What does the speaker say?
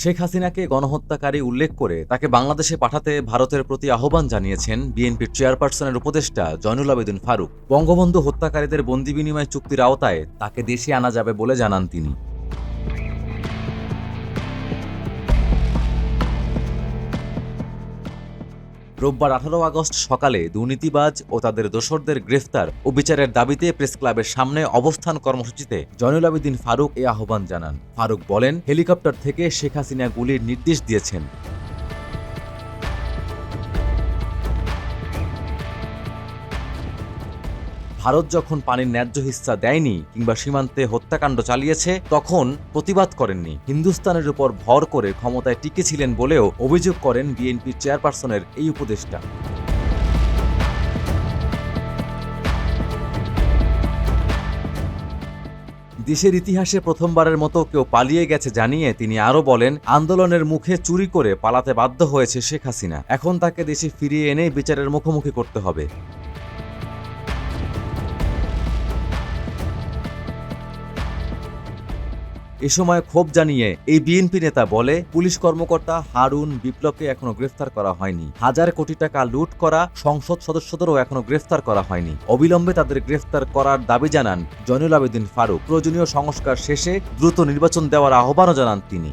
শেখ হাসিনাকে গণহত্যাকারী উল্লেখ করে তাকে বাংলাদেশে পাঠাতে ভারতের প্রতি আহ্বান জানিয়েছেন বিএনপির চেয়ারপারসনের উপদেষ্টা জয়নুল আবেদিন ফারুক। বঙ্গবন্ধু হত্যাকারীদের বন্দি বিনিময় চুক্তির আওতায় তাকে দেশে আনা যাবে বলে জানান তিনি। রোববার আঠারো আগস্ট সকালে দুর্নীতিবাজ ও তাদের দোসরদের গ্রেফতার ও বিচারের দাবিতে প্রেস ক্লাবের সামনে অবস্থান কর্মসূচিতে জয়নুল আবেদিন ফারুক এ আহ্বান জানান। ফারুক বলেন, হেলিকপ্টার থেকে শেখ হাসিনা গুলির নির্দেশ দিয়েছেন। ভারত যখন পানির ন্যায্য হিস্সা দেয়নি কিংবা সীমান্তে হত্যাকাণ্ড চালিয়েছে, তখন প্রতিবাদ করেননি। হিন্দুস্তানের উপর ভর করে ক্ষমতায় টিকেছিলেন বলেও অভিযোগ করেন বিএনপির চেয়ারপারসনের এই উপদেষ্টা। দেশের ইতিহাসে প্রথমবারের মতো কেউ পালিয়ে গেছে জানিয়ে তিনি আরও বলেন, আন্দোলনের মুখে চুরি করে পালাতে বাধ্য হয়েছে শেখ হাসিনা। এখন তাকে দেশে ফিরিয়ে এনে বিচারের মুখোমুখি করতে হবে। এ সময় ক্ষোভ জানিয়ে এই বিএনপি নেতা বলে, পুলিশ কর্মকর্তা হারুন বিপ্লবকে এখনও গ্রেফতার করা হয়নি। হাজার কোটি টাকা লুট করা সংসদ সদস্যদেরও এখনও গ্রেফতার করা হয়নি। অবিলম্বে তাদের গ্রেফতার করার দাবি জানান জয়নুল আবেদিন ফারুক। প্রয়োজনীয় সংস্কার শেষে দ্রুত নির্বাচন দেওয়ার আহ্বানও জানান তিনি।